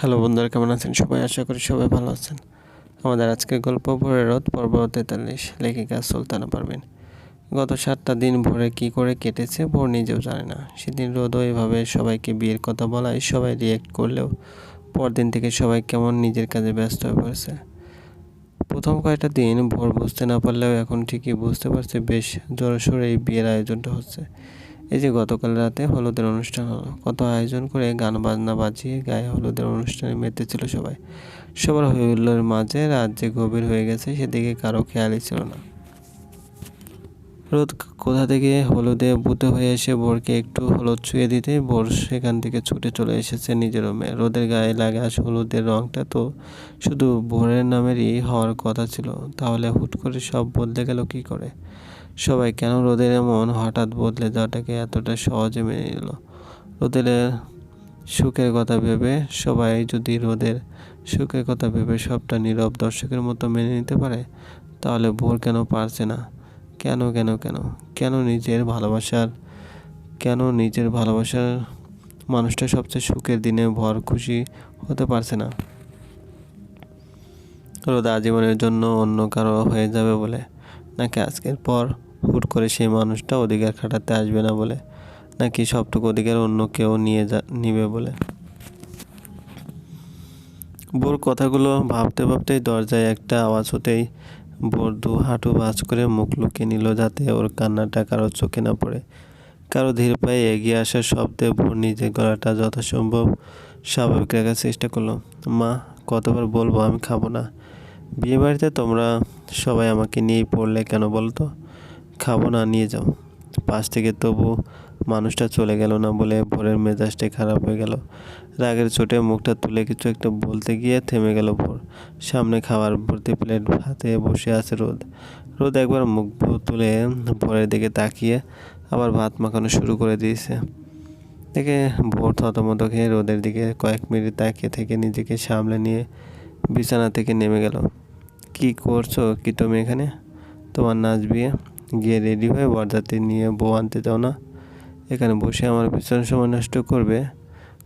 Hello বন্ধুরা, কেমন আছেন? সবাই আশা করি সবাই ভালো আছেন। আমাদের আজকের গল্প ভোরের রোদ, পর্ব তেতাল্লিশ। লেখিকা সুলতানা পারবেন গত সাতটা দিন ভোরে কি করে কেটেছে ভোর নিজেও জানে না। সেদিন রোদও এভাবে সবাইকে বিয়ের কথা বলায় সবাই রিয়েক্ট করলেও পরদিন থেকে সবাই কেমন নিজের কাজে ব্যস্ত হয়ে পড়েছে। প্রথম কয়েকটা দিন ভোর বুঝতে না পারলেও এখন ঠিকই বুঝতে পারছে বেশ জোরসোর এই বিয়ের আয়োজনটা হচ্ছে। এই যে গতকাল রাতে হলুদের অনুষ্ঠান হলো। কত আয়োজন করে গান, বাজনা বাজিয়ে গায়ে হলুদের অনুষ্ঠানে মেতেছিল সবাই। সবার হইহুল্লোর মাঝে রাত যে গভীর হয়ে গেছে, সেদিকে কারও খেয়ালই ছিল না। রোদ কোথা থেকে হলুদে বুতে হয়ে এসে বোরকে একটু হলুদ ছুঁয়ে দিতে, বোর সেখান থেকে ছুটে চলে এসেছে নিজের রুমে। রোদের গায়ে লাগে হলুদের রঙটা তো শুধু ভোরের নামেরই হওয়ার কথা ছিল। তাহলে হুট করে সব বদলে গেল কি করে? সবাই কেন রোদের এমন হঠাৎ বদলে যাওয়াটাকে এতটা সহজে মেনে নিল? রোদের সুখের কথা ভেবে সবাই যদি রোদের সুখের কথা ভেবে সবটা নীরব দর্শকের মতো মেনে নিতে পারে, তাহলে ভোর কেন পারছে না? কেন কেন কেন? কেন নিজের ভালোবাসার, কেন নিজের ভালোবাসার মানুষটা সবচেয়ে সুখের দিনে ভর খুশি হতে পারছে না? রোদ আজীবনের জন্য অন্য কারও হয়ে যাবে বলে? নাকি আজকের পর হুট করে সেই মানুষটা অধিকার খাটাতে আসবে না বলে, নাকি সবটুকু অধিকার অন্য কেউ নিয়ে যা, নিবে বলে? বোর কথাগুলো ভাবতে ভাবতেই দরজায় একটা আওয়াজ হতেই বোর দু হাঁটু ভাঁজ করে মুখ লুকিয়ে নিল যাতে ওর কান্নাটা কারও চোখে না পড়ে। কারও ধীর পায়ে এগিয়ে আসার শব্দে ভোর নিজের গলাটা যথাসম্ভব স্বাভাবিক রাখার চেষ্টা করল। মা, কতবার বলব আমি খাব না? বিয়ে বাড়িতে তোমরা সবাই আমাকে নিয়েই পড়লে কেন বলতো? খাব না, নিয়ে যাও। পাশ থেকে তবু মানুষটা চলে গেল না বলে ভোরের মেজাজটাই খারাপ হয়ে গেল। রাগের চোটে মুখটা তুলে কিছু একটা বলতে গিয়ে থেমে গেল ভোর। সামনে খাবার ভর্তি প্লেট হাতে বসে আছে রোদ। রোদ একবার মুখ তুলে ভোরের দিকে তাকিয়ে আবার ভাত মাখানো শুরু করে দিয়েছে। দেখে ভোর থতমত খেয়ে রোদের দিকে কয়েক মিনিট তাকিয়ে থেকে নিজেকে সামলে নিয়ে বিছানা থেকে নেমে গেল। কি করছ, কি তুমি এখানে? তোমার নাচ বিয়ে? গিয়ে রেডি হয়ে বরযাত্রী নিয়ে বউ আনতে যাও না। এখানে বসে আমার পিছনে সময় নষ্ট করবে,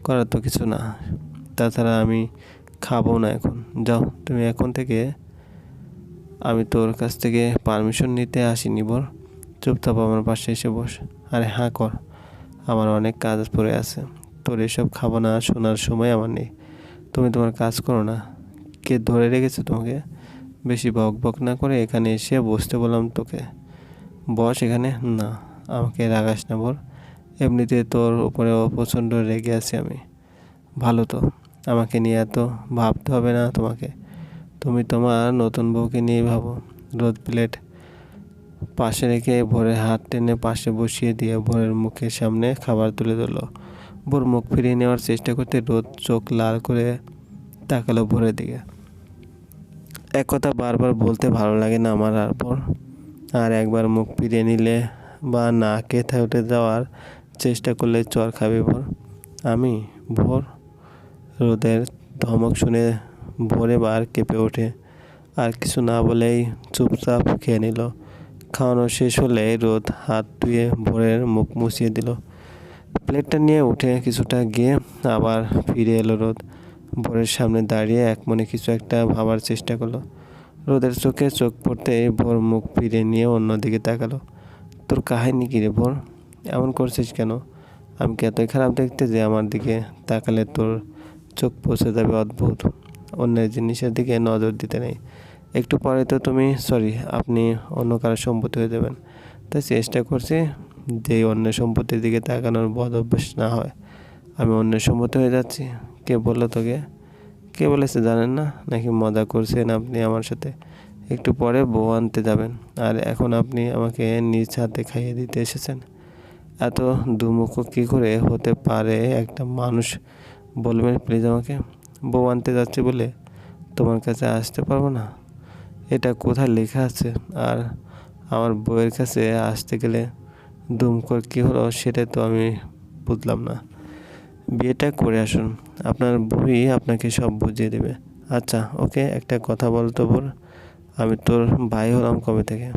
করার তো কিছু না। তাছাড়া আমি খাব না এখন। যাও, তুমি এখন থেকে আমি তোর কাছ থেকে পারমিশন নিতে আসিনি বর। চুপচাপ আমার পাশে এসে বস। আরে হাঁ কর, আমার অনেক কাজ পড়ে আছে। তোর এসব খাব না শোনার সময় আমার নেই। তুমি তোমার কাজ করো না। কে ধরে রেখেছে তোমাকে? বেশি বক বক না করে এখানে এসে বসতে বললাম তোকে। বস এখানে? না, আমাকে রাগাস না বল। এমনিতে তোর উপরে প্রচণ্ড রেগে আছি আমি। ভালো তো, আমাকে নিয়ে এত ভাবতে হবে না তোমাকে। তুমি তোমার নতুন বউকে নিয়ে ভাবো। রোদ প্লেট পাশে রেখে ভোরের হাত টেনে পাশে বসিয়ে দিয়ে ভোরের মুখের সামনে খাবার তুলে দিল ভোর মুখ ফিরিয়ে নেওয়ার চেষ্টা করতে রোদ চোখ লাল করে তাকালো ভোরের দিকে। এক কথা বারবার বলতে ভালো লাগে না আমার আর পর আর একবার মুখ ফিরিয়ে নিলে বা না কেথে উঠে যাওয়ার চেষ্টা করলে চর খাবে ভোর। আমি ভোর রোদের ধমক শুনে ভোরে বার কেঁপে ওঠে। আর কিছু না বলেই চুপচাপ খেয়ে নিল। খাওয়ানো শেষ হলে রোদ হাত ধুয়ে ভোরের মুখ মুছিয়ে দিল। প্লেটটা নিয়ে উঠে কিছুটা গিয়ে আবার ফিরে এলো রোদ। ভোরের সামনে দাঁড়িয়ে এক মনে কিছু একটা ভাবার চেষ্টা করল। রোদের চোখে চোখ পড়তে ভোর মুখ ফিরে নিয়ে অন্যদিকে তাকালো। তোর কাহিনী কী রে ভোর? এমন করছিস কেন? আমি কি এতই খারাপ দেখতে যে আমার দিকে তাকালে তোর চোখ পৌঁছে যাবে অদ্ভুত। অন্যের জিনিসের দিকে নজর দিতে নেই। একটু পরে তো তুমি সরি আপনি অন্য কারোর সম্পত্তি হয়ে যাবেন। তাই চেষ্টা করছি যে অন্যের সম্পত্তির দিকে তাকানোর বদ অভ্যাস না হয়। আমি অন্যের সম্পত্তি হয়ে যাচ্ছি। কে বলল তোকে? কে বলেছে জানেন না? নাকি মজা করছেন আপনি আমার সাথে? একটু পরে বউ আনতে যাবেন। আর এখন আপনি আমাকে নিজ হাতে খাইয়ে দিতে এসেছেন। এত দুমুখ কী করে হতে পারে একটা মানুষ? বলবেন প্লিজ আমাকে। বউ আনতে যাচ্ছে বলে তোমার কাছে আসতে পারব না? এটা কোথায় লেখা আছে? আর আমার বউয়ের কাছে আসতে গেলে দুমকর কী হলো সেটা তো আমি বুঝলাম না। বিয়েটা করে আসুন। আপনার বই আপনাকে সব বুঝিয়ে দেবে। আচ্ছা ওকে একটা কথা বলতো বল আমি তোর ভাই হলাম কবে থেকে?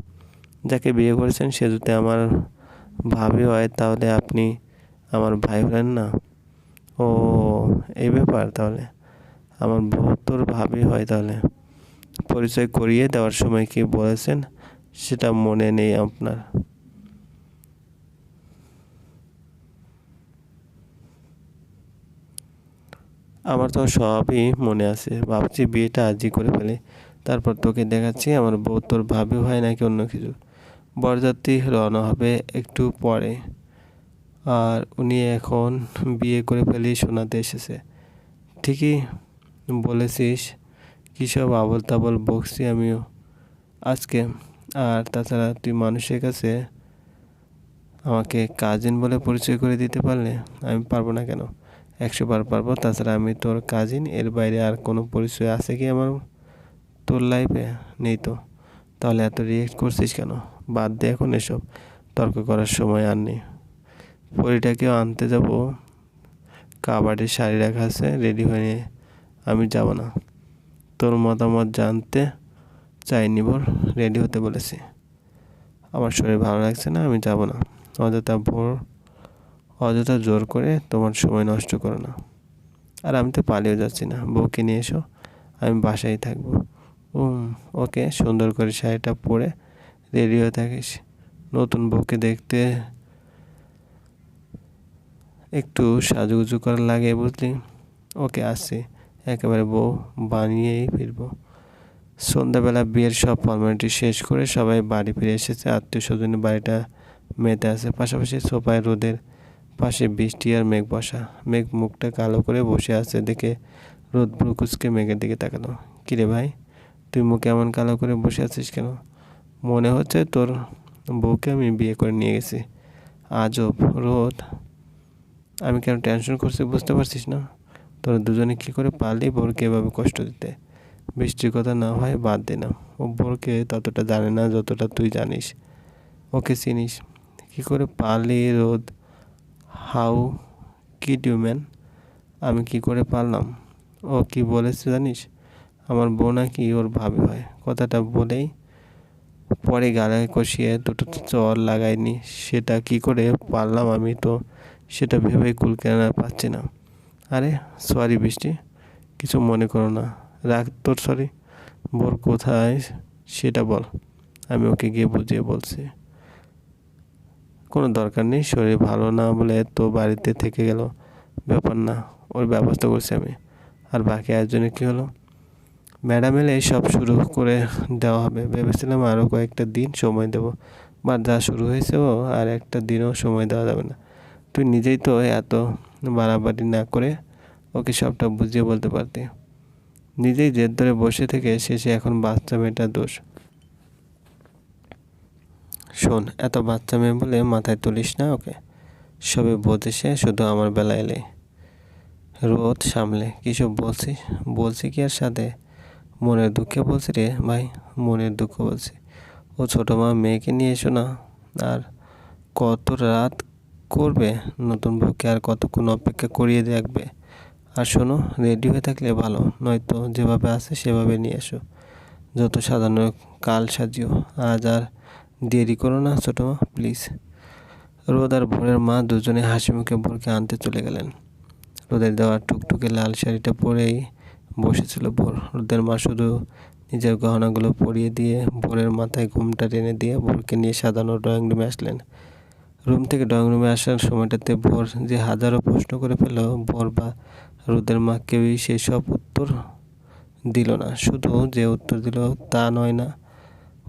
যাকে বিয়ে করেছেন সে যদি আমার ভাবি হয় তাহলে আপনি আমার ভাই হলেন না? ও, এই ব্যাপার তাহলে। আমার বউ তোর ভাবি হয় তাহলে। পরিচয় করিয়ে দেওয়ার সময় কি বলেছেন? সেটা মনে নেই আপনার। আমার তো সবই মনে আছে। ভাবছি বিয়েটা আজই করে ফেলে। তারপর তোকে দেখাচ্ছি, আমার বউ তোর ভাবি হয় নাকি অন্য কিছু। বরযাত্রী রওনা হবে একটু পরে। আর উনি এখন বিয়ে করে ফেলি শোনাতে এসেছে। ঠিকই বলেছিস কী সব আবল তাবল বকছি আমিও আজকে। আর তাছাড়া তুই মানুষের কাছে আমাকে কাজিন বলে পরিচয় করে দিতে পারলে আমি পারব না কেন? একশো বার পারব। তাছাড়া আমি তোর কাজিন এর বাইরে আর কোনো পরিচয় আছে কি আমার? তোর লাইফে নেই তো। তাহলে এত রিয়েক্ট করছিস কেন? বাদ দে এখন এসব। তর্ক করার সময় আর নেই। পরিটাকেও আনতে যাব। কাবাডির শাড়ি রাখা আছে রেডি হয়ে আমি যাব না। তোর মতামত জানতে চাইনি বর রেডি হতে বলেছি। আমার শরীর ভালো লাগছে না, আমি যাব না। অযথা ভোর অযথা জোর করে তোমার সময় নষ্ট করো না। আর আমি তো পালিয়েও যাচ্ছি না। বউকে নিয়ে এসো। আমি বাসায় থাকব। ওকে সুন্দর করে শাড়িটা পরে রেডি হয়ে থাকিস। নতুন বউকে দেখতে একটু সাজুগুজু করার লাগে বুঝলি? ওকে আসছি। একেবারে বউ বানিয়েই ফিরবো। সন্ধ্যাবেলা বিয়ের সব ফর্মালিটি শেষ করে সবাই বাড়ি ফিরে এসেছে। আত্মীয় স্বজনের বাড়িটা মেতে আছে। পাশাপাশি সোফায় রোদের পাশে বৃষ্টি আর মেঘ বসা। মেঘ মুখটা কালো করে বসে আছে দেখে রোদ ব্রুকুচকে মেঘের দিকে তাকালো। কিরে ভাই, তুই মুখে এমন কালো করে বসে আছিস কেন? মনে হচ্ছে তোর বউকে আমি বিয়ে করে নিয়ে গেছি। আজব রোদ। আমি কেন টেনশন করছি বুঝতে পারছিস না? তোরা দুজনে কী করে পারলি বোরকে এভাবে কষ্ট দিতে? বৃষ্টির কথা না হয় বাদ দে না। ও বোরকে ততটা জানে না যতটা তুই জানিস। ওকে চিনিস। কী করে পারলি রোদ? হাউ কি ডিউ ম্যান? আমি কি করে পারলাম? ও কি বলেছে জানিস? আমার বউ নাকি ওর ভাবি হয়। কথাটা বলেই পরে গালে কষিয়ে দুটো চর লাগাইনি সেটা কি করে পারলাম আমি তো সেটা ভেবেই কুল কেনা পাচ্ছি না। আরে সরি বৃষ্টি, কিছু মনে করো না। রাখ তোর সরি বোর কোথায়, সেটা বল। আমি ওকে গিয়ে বুঝিয়ে বলছি। কোনো দরকার নেই, শরীর ভালো না বলে তো বাড়িতে থেকে গেল। ব্যাপার না, ওর ব্যবস্থা করছি আমি। আর বাকি একজনের কী হলো? ম্যাডাম এলে সব শুরু করে দেওয়া হবে। ভেবেছিলাম আরও কয়েকটা দিন সময় দেবো। বা যা শুরু হয়েছে ও, আর একটা দিনও সময় দেওয়া যাবে না। তুই নিজেই তো এত বাড়াবাড়ি না করে ওকে সবটা বুঝিয়ে বলতে পারতি। নিজেই জেদ ধরে বসে থেকে শেষে এখন বাচ্চা মেয়েটার দোষ। শোন, এত বাচ্চা মেয়ে বলে মাথায় তুলিস না ওকে? সবে বোঝেছে শুধু আমার বেলা এলে রোদ সামলে, কিসব বলছিস বলছি কি আর সাথে মনের দুঃখে বলছি রে, ভাই, মনের দুঃখ বলছি। ও ছোটো মা, মেয়েকে নিয়ে এসো না। আর কত রাত করবে? নতুন বউকে আর কতক্ষণ অপেক্ষা করিয়ে রাখবে আর শোনো, রেডি হয়ে থাকলে ভালো, নয়তো যেভাবে আছে সেভাবে নিয়ে এসো। যত সাজানো কাল সাজিও। আজ আর দেরি করো না ছোটো মা প্লিজ রোদ আর ভোরের মা দুজনে হাসি মুখে ভোরকে আনতে চলে গেলেন। রোদের দেওয়া টুকটুকে লাল শাড়িটা পরেই বসেছিল ভোর। রোদের মা শুধু নিজের গহনাগুলো পরিয়ে দিয়ে ভোরের মাথায় ঘুমটা টেনে দিয়ে ভোরকে নিয়ে সাজানো ড্রয়িং রুমে আসলেন। রুম থেকে ড্রয়িং রুমে আসার সময়টাতে ভোর যে হাজারো প্রশ্ন করে ফেল ভোর বা রোদের মা কেউই সেই সব উত্তর দিল না। শুধু যে উত্তর দিল তা নয় না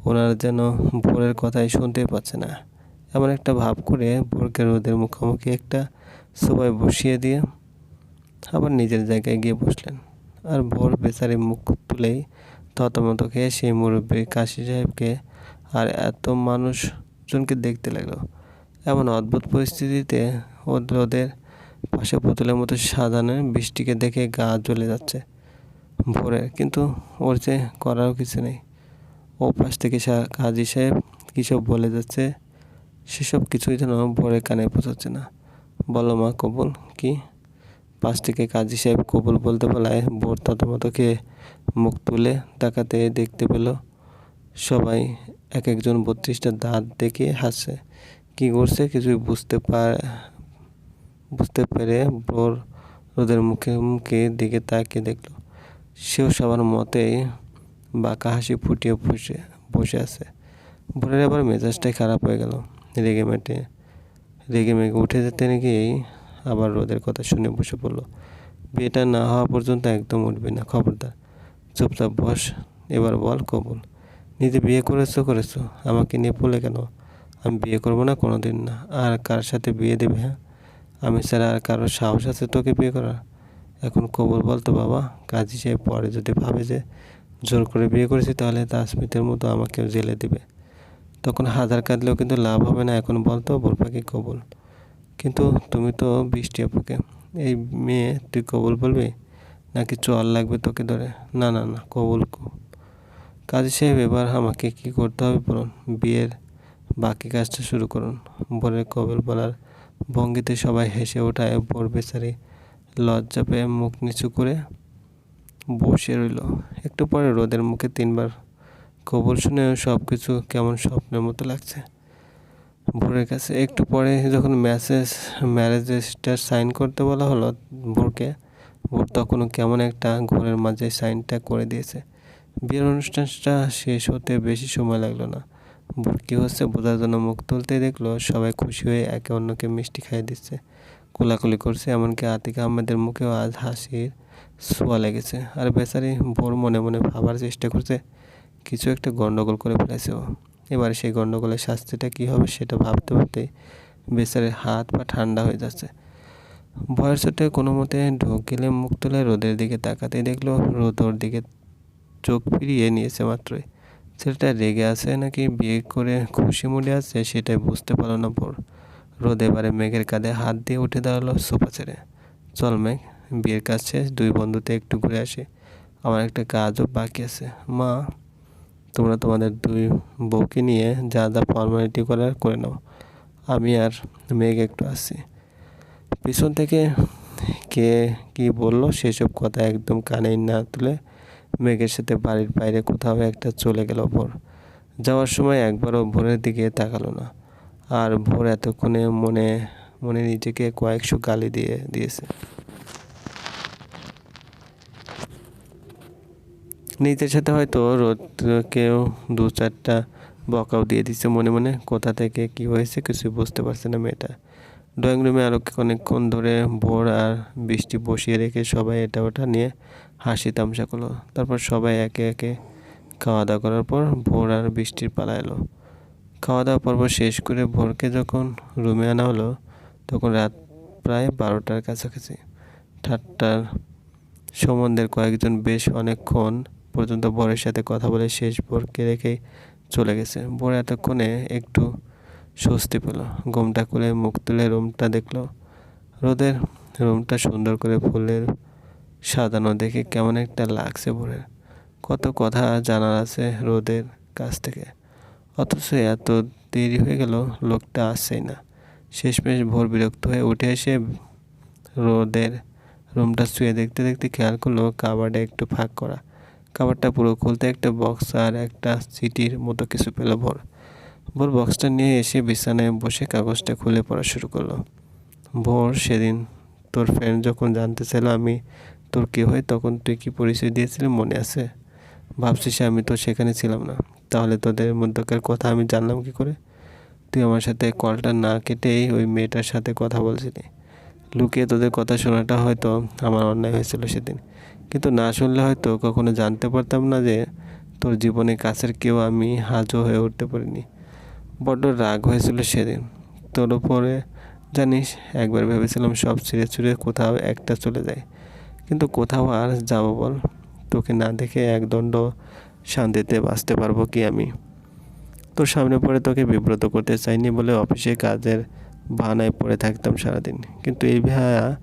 ওনারা যেন ভোরের কথাই শুনতেই পাচ্ছে না। এমন একটা ভাব করে ভোরকে রোদের মুখোমুখি একটা সবাই বসিয়ে দিয়ে আবার নিজের জায়গায় গিয়ে বসলেন। আর ভোর বেচারি মুখ তুলেই ততমত খেয়ে সেই মুরব্বী কাশি সাহেবকে আর এত মানুষজনকে দেখতে লাগল। এমন অদ্ভুত পরিস্থিতিতে ওদের পাশে পুতুলের মতো সাজানো বৃষ্টিকে দেখে গা জ্বলে যাচ্ছে ভোরে, কিন্তু ওর যে করারও কিছু নেই। ও পাশ থেকে কাজী সাহেব কী সব বলে যাচ্ছে? সেসব কিছুই যেন ভোরে কানে পৌঁছাচ্ছে না। বলো মা, কবুল কি? পাশ থেকে কাজী সাহেব কবুল বলতে বলায় বোর ভোর ততমতকে মুখ তুলে তাকাতে দেখতে পেল, সবাই এক একজন বত্রিশটা দাঁত দেখে হাসছে। কী করছে কিছুই বুঝতে পার বুঝতে পেরে বোর রোদের মুখে মুখে দিকে তাকিয়ে দেখল, সেও সবার মতেই বাঁকা হাসি ফুটিয়ে বসে বসে আছে। ভোরের আবার মেজাজটাই খারাপ হয়ে গেল। রেগে মেটে, রেগে মেগে উঠে যেতে গিয়েই আবার রোদের কথা শুনে বসে পড়ল। বিয়েটা না হওয়া পর্যন্ত একদম উঠবি না, খবরদার। চুপচাপ বস, এবার বল কবুল। নিজে বিয়ে করেছ করেছ। আমাকে নিয়ে পড়লে কেন? আমি বিয়ে করব না কোনো দিন না। আর কার সাথে বিয়ে দেবে হ্যাঁ? আমি ছাড়া আর কারোর সাহস আছে তোকে বিয়ে করার? এখন কবুল বলতো বাবা, কাজী সাহেব পরে যদি ভাবে যে জোর করে বিয়ে করেছি, তাহলে তাসমিতের মতো আমাকেও জেলে দিবে। তখন হাজার কাঁদলেও কিন্তু লাভ হবে না, এখন বলতো বোর পাখি কবুল। কিন্তু তুমি তো বৃষ্টি আপুকে, এই মেয়ে, তুই কবুল বলবি? নাকি চল লাগবে তোকে ধরে? না না না, কবুল কাজী সাহেব, এবার আমাকে কি করতে হবে বলুন? বিয়ের বাকি কাজটা শুরু করুন। বলে কবুল বলার ভঙ্গিতে সবাই হেসে ওঠায় বোর বেচারি লজ্জা পেয়ে মুখ নিচু করে বসে রইল। একটু পরে রোদের মুখে তিনবার কবুল শুনে সব কিছু কেমন স্বপ্নের মতো লাগছে। ভোরের কাছে একটু পরে যখন মেসেজ ম্যারেজেসটা সাইন করতে বলা হলো ভোরকে, ভোর তখনও কেমন একটা ঘরের মাঝে সাইনটা করে দিয়েছে। বিয়ের অনুষ্ঠানটা শেষ হতে বেশি সময় লাগল না। ভোর কী হচ্ছে বোঝার জন্য মুখ তুলতে দেখল সবাই খুশি হয়ে একে অন্যকে মিষ্টি খাইয়ে দিচ্ছে। কোলাকুলি করছে, এমনকি আতিক আহমেদের মুখেও আজ হাসির ছোঁয়া লেগেছে। আর বেচারি ভোর মনে মনে ভাবার চেষ্টা করছে, কিছু একটা গণ্ডগোল করে ফেলেছে ও এবার সেই গণ্ডগোলের শাস্তিটা কী হবে সেটা ভাবতে ভাবতে বেচারের হাত পা ঠান্ডা হয়ে যাচ্ছে। ভয়ের চোটে কোনো মতে ঢোক গেলে মুখ তুলে রোদের দিকে তাকাতেই দেখল রোদ ওর দিকে চোখ ফিরিয়ে নিয়েছে মাত্রই। ছেলেটা রেগে আছে নাকি বিয়ে করে খুশি মুডে আছে সেটাই বুঝতে পারল না ভোর রোদ এবারে মেঘের কাঁধে হাত দিয়ে উঠে দাঁড়াল সোফা ছেড়ে। চল মেঘ বিয়ের কাজ শেষ, দুই বন্ধুতে একটু ঘুরে আসি। আমার একটা কাজও বাকি আছে। মা, তোমরা তোমাদের দুই বউকে নিয়ে যা যা ফর্মালিটি করার করে নাও। আমি আর মেঘ একটু আসছি পিছন থেকে কে কি বলল, সেসব কথা একদম কানে না তুলে মেঘের সাথে বাড়ির বাইরে কোথাও একটা চলে গেল ভোর। যাওয়ার সময় একবারও ভোরের দিকে তাকালো না। আর ভোর এতক্ষণে মনে মনে নিজেকে কয়েকশো গালি দিয়ে দিয়েছে। নিজের সাথে হয়তো রোদকেও দু চারটা বকাও দিয়ে দিচ্ছে মনে মনে। কোথা থেকে কি হয়েছে কিছুই বুঝতে পারছে না মেয়েটা। ড্রয়িং রুমে আরও অনেকক্ষণ ধরে ভোর আর বৃষ্টি বসিয়ে রেখে সবাই এটা ওটা নিয়ে হাসি তামসা করল। তারপর সবাই একে একে খাওয়া দাওয়া করার পর ভোর আর বৃষ্টির পালা এলো। খাওয়া দাওয়া পর্ব শেষ করে ভোরকে যখন রুমে আনা হলো, তখন রাত প্রায় বারোটার কাছাকাছি। ঠাট্টার সম্বন্ধের কয়েকজন বেশ অনেকক্ষণ পর্যন্ত বরের সাথে কথা বলে শেষ ভোরকে রেখেই চলে গেছে। ভোর এতক্ষণে একটু স্বস্তি পেল। ঘুমটা খুলে মুখ তুলে রুমটা দেখল। রোদের রুমটা সুন্দর করে ফুলের সাজানো দেখে কেমন একটা লাগছে ভোরের কত কথা জানার আছে রোদের কাছ থেকে। অথচ এত দেরি হয়ে গেল, লোকটা আসছেই না। শেষমেশ ভোর বিরক্ত হয়ে উঠে এসে রোদের রুমটা শুয়ে দেখতে দেখতে খেয়াল করল কাবার্ডে একটু ফাঁক করা। কাবারটা পুরো খুলতে একটা বক্স আর একটা সিটির মতো কিছু পেল ভোর। ভোর বক্সটা নিয়ে এসে বিছানায় বসে কাগজটা খুলে পড়া শুরু করল। ভোর সেদিন তোর ফ্রেন্ড যখন জানতে চাইল আমি তোর কী হয়, তখন তুই কি পরিচয় দিয়েছিলি মনে আছে? ভাবছিস আমি তো সেখানে ছিলাম না। তাহলে তোদের মধ্যকার কথা আমি জানলাম কি করে? তুই আমার সাথে কলটা না কেটেই ওই মেয়েটার সাথে কথা বলছিলি। লুকিয়ে তোদের কথা শোনাটা হয়তো আমার অন্যায় হয়েছিল সেদিন। কিন্তু না শুনলে হয়তো কখনো জানতে পারতাম না যে তোর জীবনে কাছের কেউ আমি হাজও হয়ে উঠতে পারিনি। বড্ড রাগ হয়েছিল সেদিন। তোর উপরে জানিস, একবার ভেবেছিলাম সব ছিঁড়ে ছুঁড়ে কোথাও একটা চলে যায়। কিন্তু কোথাও আর যাব বল। তোকে না দেখে একদণ্ড শান্তিতে বাঁচতে পারব কি আমি? তোর সামনে পড়ে তোকে বিব্রত করতে চাইনি বলে অফিসে কাজের বাহানায় পড়ে থাকতাম সারাদিন। কিন্তু এই ভায়া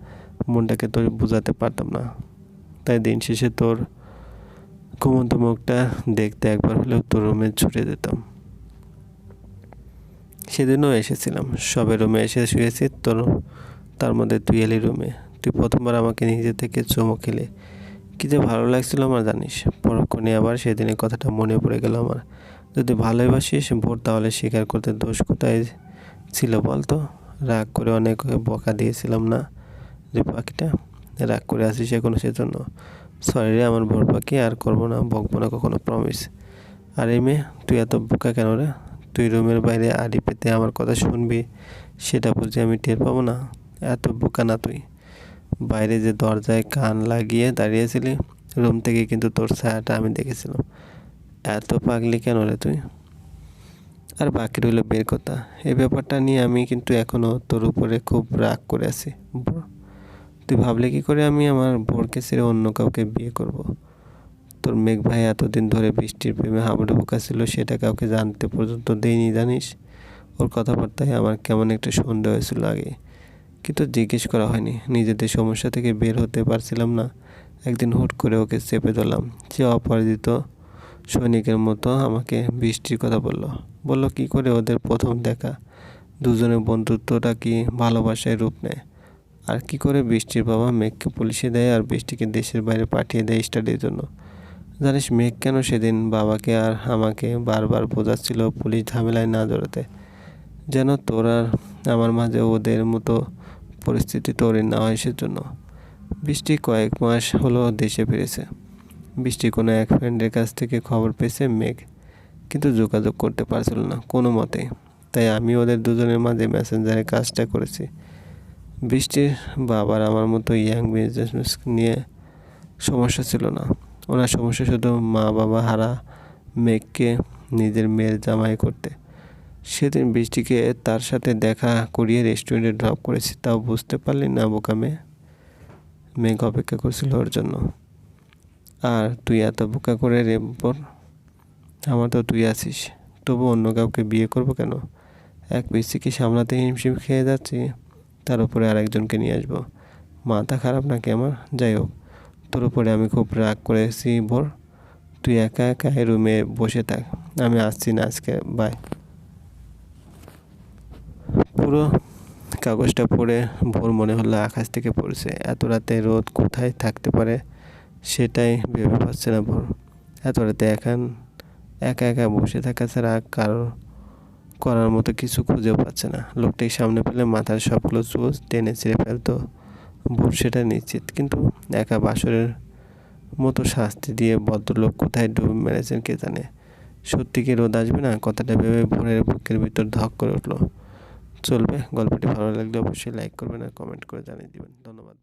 মনটাকে তোর বোঝাতে পারতাম না। তাই দিন শেষে তোর ঘুমন্ত মুখটা দেখতে একবার হলেও তোর রুমে ছুটে যেতাম। সেদিনও এসেছিলাম। সবে রুমে এসে শুয়েছি। তোর, তার মধ্যে তুই এলি রুমে। তুই প্রথমবার আমাকে নিজে থেকে চমক খেলে। কী যে ভালো লাগছিল আমার, জানিস? পরক্ষণে আবার সেদিনের কথাটা মনে পড়ে গেল আমার। যদি ভালোবাসিস ভোর তাহলে স্বীকার করতে দোষ কোথায় ছিল বলতো? রাগ করে অনেক বকা দিয়েছিলাম না যে পাখিটা? রাগ করে আসিস এখনও সেজন্য। সরি রে আমার ভোর পাখি, আর করব না, বকবো না কখনো প্রমিস আর এই মেয়ে, তুই এত বোকা কেন রে? তুই রুমের বাইরে আড়ি পেতে আমার কথা শুনবি, সেটা বুঝে আমি টের পাবো না। এত বোকা না তুই। বাইরে যে দরজায় কান লাগিয়ে দাঁড়িয়েছিলি রুম থেকে কিন্তু তোর ছায়াটা আমি দেখেছিলাম। এত পাগলি কেন রে তুই? আর বাকি রইল বের কথা? এই ব্যাপারটা নিয়ে আমি কিন্তু এখনও তোর উপরে খুব রাগ করে আছি তুই ভাবলে কি করে আমি আমার বোরকে ছেড়ে অন্য কাউকে বিয়ে করব। তোর মেঘ ভাই এতদিন ধরে বৃষ্টির প্রেমে হাবুডুবু ছিল, সেটা কাউকে জানতে পর্যন্ত দেয়নি, জানিস? ওর কথাবার্তায় আমার কেমন একটা সন্দেহ হয়েছিল আগে, কিন্তু জিজ্ঞেস করা হয়নি। নিজেদের সমস্যা থেকে বের হতে পারছিলাম না। একদিন হুট করে ওকে চেপে ধরলাম। সে অপরাজিত সৈনিকের মতো আমাকে বৃষ্টির কথা বলল। বলল, কি করে ওদের প্রথম দেখা? দুজনের বন্ধুত্বটা কি ভালোবাসায় রূপ নেয়? আর কি করে বৃষ্টির বাবা মেঘকে পুলিশে দেয় আর বৃষ্টিকে দেশের বাইরে পাঠিয়ে দেয় স্টাডির জন্য? জানিস, মেঘ কেন সেদিন বাবাকে আর আমাকে বারবার বোঝাচ্ছিল পুলিশ ঝামেলায় না জড়াতে? যেন তোর আর আমার মাঝে ওদের মতো পরিস্থিতি তৈরি না হয় সেজন্য। বৃষ্টি কয়েক মাস হলো দেশে ফিরেছে। বৃষ্টি কোনো এক ফ্রেন্ডের কাছ থেকে খবর পেয়েছে মেঘ, কিন্তু যোগাযোগ করতে পারছিল না কোনো মতে। তাই আমি ওদের দুজনের মাঝে মেসেঞ্জারে কাজটা করেছি। বৃষ্টির বাবার আমার মতো ইয়াং বিজনেস নিয়ে সমস্যা ছিল না। ওনার সমস্যা শুধু মা, বাবা, হারা মেঘকে নিজের মেয়ের জামাই করতে। সেদিন বৃষ্টিকে তার সাথে দেখা করিয়ে রেস্টুরেন্টে ড্রপ করেছি, তাও বুঝতে পারলি না বোকা মেয়ে। মেঘ অপেক্ষা করছিল ওর জন্য। আর তুই এত বোকা করে রে বোন আমার তো তুই আছিস। তবু অন্য কাউকে বিয়ে করব কেন? এক বৃষ্টিকে সামলাতে হিমশিম খেয়ে যাচ্ছি। তার উপরে আরেকজনকে নিয়ে আসব। মাথা খারাপ নাকি আমার? যাই হোক, তোর উপরে আমি খুব রাগ করেছি ভোর। তুই একা একা রুমে বসে থাক। আমি আসছি না আজকে। বাই পুরো কাগজটা পড়ে ভোর মনে হলো আকাশ থেকে পড়ছে। এত রাতে রোদ কোথায় থাকতে পারে সেটাই ভেবে পাচ্ছে না ভোর। এত রাতে এখন একা একা বসে থাকা ছাড়া কারও করার মতো কিছু খুঁজেও পাচ্ছে না। লোকটাকে সামনে পেলে মাথার সবগুলো চুল টেনে ছিঁড়ে ফেলতো। ভোর সেটা নিশ্চিত, কিন্তু একা বাসরের মতো শাস্তি দিয়ে ভদ্রলোক কোথায় ডুব মেরেছেন কে জানে? সত্যি কি রোদ আসবে না? কথাটা ভেবে ভোরের বুকের ভিতর ধক করে উঠল। চলবে, গল্পটি ভালো লাগলে অবশ্যই লাইক করবেন আর কমেন্ট করে জানিয়ে দিবেন। ধন্যবাদ।